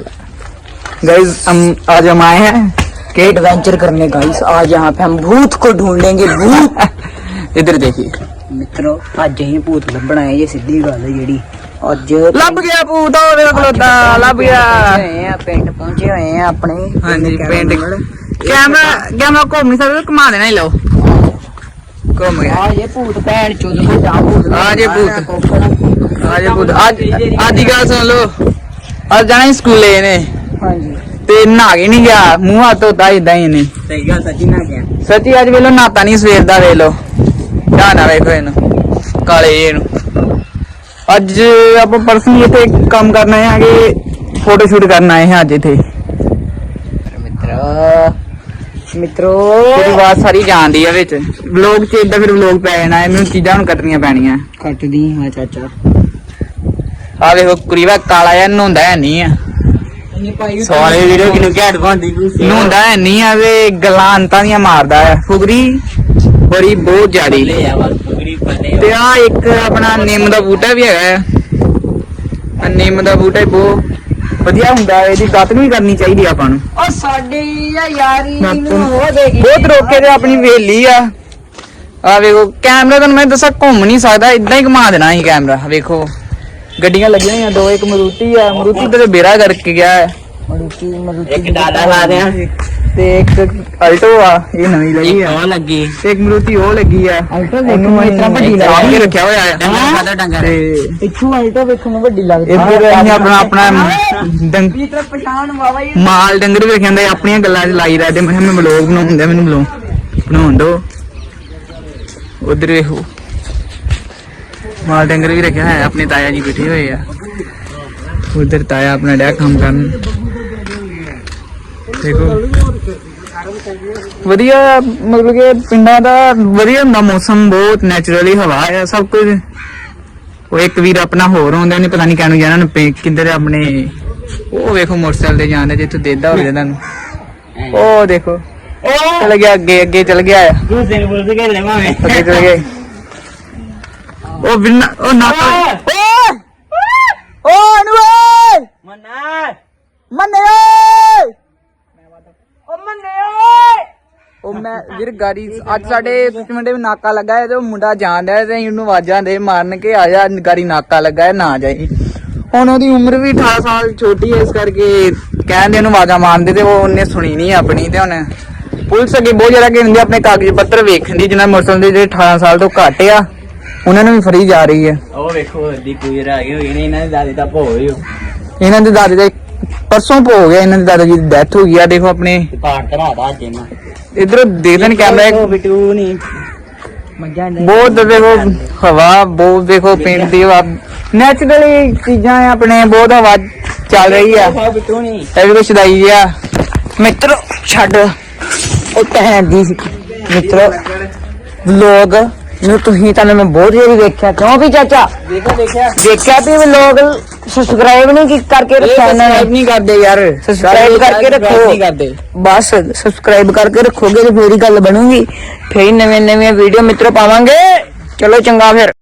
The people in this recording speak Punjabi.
गाइस हम आज हम आए हैं के एडवेंचर करने गाइस आज यहाँ पे हम भूत को ढूंढेंगे भूत. इधर देखिए। मित्रों आज यही भूत लभना है ये सीधी गल है जी अज लभ गया भूत और मेरा खलोता लभ गया। पिंड पहुँचे हुए हैं अपने हाँ जी पिंड कैमरा कैमरा घूम नहीं सकते घुमा देना लो। घूम गया। आज ये भूत भैन चोद आज ये भूत। आज ये भूत। आज आज गल सुन लो। ਅੱਜ ਜਾਣਾ ਸੀ ਸਕੂਲੇ ਨੇ ਹਾਂਜੀ। ਤੇ ਨਹਾ ਕੇ ਨਹੀਂ ਗਿਆ ਮੂੰਹ ਹੱਥ ਧੋਤਾ ਇਦਾਂ ਹੀ ਨੇ ਸਹੀ ਗੱਲ ਸੱਚੀ ਨਾ ਗਿਆ। ਸੱਚੀ ਅੱਜ ਵੇਲੋ ਨਾਤਾ ਨਹੀਂ ਸਵੇਰ ਦਾ ਵੇਲੋ ਧਿਆਨ ਨਾਲ ਵੇਖੋ ਇਹਨੂੰ ਕਾਲੇ ਇਹਨੂੰ ਅੱਜ ਆਪਾਂ ਪਰਸਨਲੀ ਇੱਥੇ ਕੰਮ ਕਰਨਾ ਹੈ ਕਿ ਫੋਟੋ ਸ਼ੂਟ ਕਰਨ ਆਏ ਹਾਂ ਅੱਜ ਇੱਥੇ। ਮਿੱਤਰੋ ਮਿੱਤਰੋ। ਤੇਰੀ ਆਵਾਜ਼ ਸਾਰੀ ਜਾਂਦੀ ਆ ਵਿੱਚ। ਵਲੌਗ ਚ ਇਦਾਂ ਫਿਰ ਵਲੌਗ ਪੈ ਜਾਣਾ ਹੈ ਮੈਨੂੰ ਚੀਜ਼ਾਂ ਹੁਣ ਕੱਟਣੀਆਂ ਪੈਣੀਆਂ। ਕੱਟਦੀ ਹਾਂ ਚਾਚਾ। ਆ ਵੇਖੋ ਕੁਰੀਵਾ ਕਾਲਾ ਜਿਹਾ ਨਹਾਉਂਦਾ ਹੈ ਨਹੀਂ ਆ। ਸਾਰੇ ਵੀਡੀਓ ਕਿਨੂੰ ਘੈਂਟ ਬਣਦੀ ਨਹਾਉਂਦਾ ਹੈ ਨਹੀਂ ਆ ਵੇ ਗੱਲਾਂ ਅੰਤਾਂ ਦੀਆਂ ਮਾਰਦਾ ਹੈ। ਫੁਗਰੀ ਬੜੀ ਬਹੁਤ ਜ਼ਿਆਦੀ ਤੇ ਆ ਇੱਕ ਆਪਣਾ ਨਿੰਮ ਦਾ ਬੂਟਾ ਵੀ ਹੈਗਾ ਆਹ ਨਿੰਮ ਦਾ ਬੂਟਾ ਹੀ ਬਹੁਤ ਵਧੀਆ ਹੁੰਦਾ ਹੈ ਇਹਦੀ ਦਾਤਨ ਵੀ ਕਰਨੀ ਚਾਹੀਦੀ ਆ ਆਪਾਂ ਨੂੰ। ਉਹ ਸਾਡੀ ਆ ਯਾਰੀ ਨਾ ਹੋ ਦੇਗੀ ਬਹੁਤ ਰੋਕੇ ਤੇ ਆਪਣੀ ਵੇਲੀ ਆ। ਆ ਵੇਖੋ ਕੈਮਰਾ ਤੁਹਾਨੂੰ ਮੈਂ ਦੱਸਾਂ ਘੁੰਮ ਨਹੀਂ ਸਕਦਾ ਇਦਾਂ ਹੀ ਘੁਮਾ ਦੇਣਾ ਸੀ ਕੈਮਰਾ ਵੇਖੋ। ਗੱਡੀਆਂ ਲੱਗੀਆਂ ਹੋਈਆਂ ਦੋ ਇੱਕ ਮਰੂਤੀ ਆ ਮਰੂਤੀ ਤੇ ਬੇੜਾ ਕਰਕੇ ਗਿਆ ਹੈ। ਮਰੂਤੀ ਮਰੂਤੀ ਇੱਕ ਡਾਲਾ ਲਾ ਦਿਆਂ। ਤੇ ਇੱਕ ਅਲਟੋ ਆ ਇਹ ਨਵੀਂ ਲਈ ਆ। ਉਹ ਲੱਗੀ। ਤੇ ਇੱਕ ਮਰੂਤੀ ਉਹ ਲੱਗੀ ਆ। ਅਲਟੋ ਦੇਖੋ ਇਸ ਤਰ੍ਹਾਂ ਵੱਡੀ ਸਾਂਭ ਕੇ ਰੱਖਿਆ ਹੋਇਆ ਆ। ਖਾਦਾ ਡੰਗਰ। ਤੇ ਪਿੱਛੋਂ ਅਲਟੋ ਵੇਖਣ ਨੂੰ ਵੱਡੀ ਲੱਗਦੀ ਇੱਧਰ ਅਸੀਂ ਆਪਣਾ ਆਪਣਾ ਡੰਗ ਵੀ ਤਰ੍ਹਾਂ ਪਛਾਣ ਵਾਵਾ ਹੀ ਮਾਲ ਡੰਗਰ ਵੀ ਰੱਖਿਆ ਹੁੰਦਾ ਇਹ ਆਪਣੀਆਂ ਗੱਲਾਂ 'ਚ ਲਾਈ ਰਹਿੰਦੇ ਮੈਂ ਮੈਂ ਬਲੌਗ ਬਣਾਉਂਦਾ ਮੈਨੂੰ ਬਲੌਗ ਬਣਾਉਣ ਦੋ। ਉਧਰ ਵੇਖੋ। ਮਾਲ ਡੰਗਰ ਵੀ ਰੱਖਿਆ ਹੈ ਆਪਣੇ ਤਾਇਆ ਜੀ ਬੈਠੇ ਹੋਏ ਆ। ਉਧਰ ਤਾਇਆ ਆਪਣਾ ਡਿਆ ਕੰਮ ਕਰਨ। ਦੇਖੋ। ਵਧੀਆ ਮਤਲਬ ਕਿ ਪਿੰਡਾਂ ਦਾ ਵਧੀਆ ਹੁੰਦਾ ਮੌਸਮ ਬਹੁਤ ਨੈਚੁਰਲੀ ਹਵਾ ਆ ਸਭ ਕੁਝ। ਉਹ ਇੱਕ ਵੀਰ ਆਪਣਾ ਹੋਰ ਆਉਂਦਾ ਨੇ ਪਤਾ ਨਹੀਂ ਕਿਹਨੂੰ ਜਾਣਾ ਨੂੰ ਕਿੰਦਰ ਆਪਣੇ ਉਹ ਵੇਖੋ ਮੋਟਰਸਾਈਕਲ ਤੇ ਜਾਂਦਾ ਜਿੱਥੇ ਦੇਦਾ ਹੋਵੇ ਤੁਹਾਨੂੰ। ਉਹ ਦੇਖੋ ਉਹ ਚਲ ਗਿਆ ਅੱਗੇ ਅੱਗੇ ਚਲ ਗਿਆ ਆ। ਦੂਸਰੇ ਨੂੰ ਬੋਲਦੇ ਕਿ ਲੈ ਮਾਵੇਂ ਅੱਗੇ ਚਲ ਗਿਆ। ਉਹ ਬਿਨਾ ਉਹ ਨਾ ਓਏ! ਓ ਅਨੁਏ ਮਨਾ ਮੰਨੇ ਓਏ! ਉਹ ਮੰਨੇ ਓਏ! ਉਹ ਮੈਂ ਵੀਰ ਗਾੜੀ ਅੱਜ ਸਾਡੇ ਪਿੰਡੇ ਵੀ ਨਾਕਾ ਲੱਗਾ ਹੈ ਤੇ ਉਹ ਮੁੰਡਾ ਜਾਂਦਾ ਹੈ ਤੇ ਇਹਨੂੰ ਆਵਾਜ਼ਾਂ ਦੇ ਮਾਰਨ ਕੇ ਆ ਜਾ ਗਾੜੀ ਨਾਕਾ ਲੱਗਾ ਹੈ ਨਾ ਜਾਈ। ਹੁਣ ਉਹਦੀ ਉਮਰ ਵੀ 18 ਸਾਲ ਛੋਟੀ ਹੈ ਇਸ ਕਰਕੇ ਕਹਿੰਦੇ ਉਹਨੂੰ ਆਵਾਜ਼ਾਂ ਮਾਰਦੇ ਤੇ ਉਹ ਉਹਨੇ ਸੁਣੀ ਨਹੀਂ ਆਪਣੀ ਤੇ ਹੁਣ ਪੁਲਿਸ ਅੱਗੇ ਬਹੁਤ ਜ਼ਿਆਦਾ ਕਹਿੰਦੀ ਆਪਣੇ ਕਾਗਜ਼ ਪੱਤਰ ਵੇਖਣ ਦੀ ਜਿਨ੍ਹਾਂ ਮੋਟਰਸਾਈਕਲ ਦੇ ਜਿਹੜੇ 18 ਸਾਲ ਤੋਂ ਘੱਟ ਆ। ਉਹਨਾਂ ਨੂੰ ਵੀ ਫਰੀ ਜਾ ਰਹੀ ਹੈ। ਉਹ ਵੇਖੋ ਅੱਡੀ ਕੁਇਰ ਆ ਗਈ ਹੋਈ ਨੇ ਇਹਨਾਂ ਦੇ ਦਾਦੇ ਦਾ ਭੋ ਹੋਈ ਇਹਨਾਂ ਦੇ ਦਾਦੇ ਦਾ ਪਰਸੋਂ ਭੋ ਹੋ ਗਿਆ ਇਹਨਾਂ ਦੇ ਦਾਦਾ ਜੀ ਦੀ ਡੈਥ ਹੋ ਗਈ ਆ ਦੇਖੋ ਆਪਣੇ। ਤੇ ਪਾਟ ਧਰਾ ਦਾ ਅੱਜ ਇਹਨਾਂ ਇਧਰ ਦੇਖਦੇ ਨੇ ਕੈਮਰਾ ਬਿਟੂ ਨਹੀਂ। ਬਹੁਤ ਦੇਖੋ ਹਵਾ ਬਹੁਤ ਦੇਖੋ ਪਿੰਡ ਦੀ ਹਵਾ। ਨੈਚੁਰਲੀ ਚੀਜ਼ਾਂ ਆ ਆਪਣੇ ਬਹੁਤ ਹਵਾ ਚੱਲ ਰਹੀ ਆ। ਉਹ ਬਿਟੂ ਨਹੀਂ। ਇਹ ਵੀ ਕੁਛ ਦਾਈ ਆ। ਮਿੱਤਰੋ ਛੱਡ। ਉਹ ਭੈਣ ਦੀ ਮਿੱਤਰੋ ਲੋਕ ਨੂੰ ਤੁਸੀਂ ਤਾਂ ਮੈਂ ਬਹੁਤ ਵਾਰੀ ਵੇਖਿਆ। ਕਿਉਂ ਵੀ ਚਾਚਾ? ਦੇਖੋ ਦੇਖਿਆ। ਦੇਖਿਆ ਵੀ ਲੋਕ ਸਬਸਕ੍ਰਾਈਬ ਨਹੀਂ ਕੀ ਕਰਕੇ ਰੱਖਿਆ ਨੇ? ਨਹੀਂ ਕਰਦੇ ਯਾਰ। ਸਬਸਕ੍ਰਾਈਬ ਕਰਕੇ ਰੱਖੋ। ਨਹੀਂ ਕਰਦੇ। ਬਸ ਸਬਸਕ੍ਰਾਈਬ ਕਰਕੇ ਰੱਖੋਗੇ ਤੇ ਫੇਰ ਹੀ ਗੱਲ ਬਣੂਗੀ। ਫੇਰ ਨਵੇਂ ਨਵੇਂ ਵੀਡੀਓ ਮਿੱਤਰੋ ਪਾਵਾਂਗੇ। ਚਲੋ ਚੰਗਾ ਫਿਰ।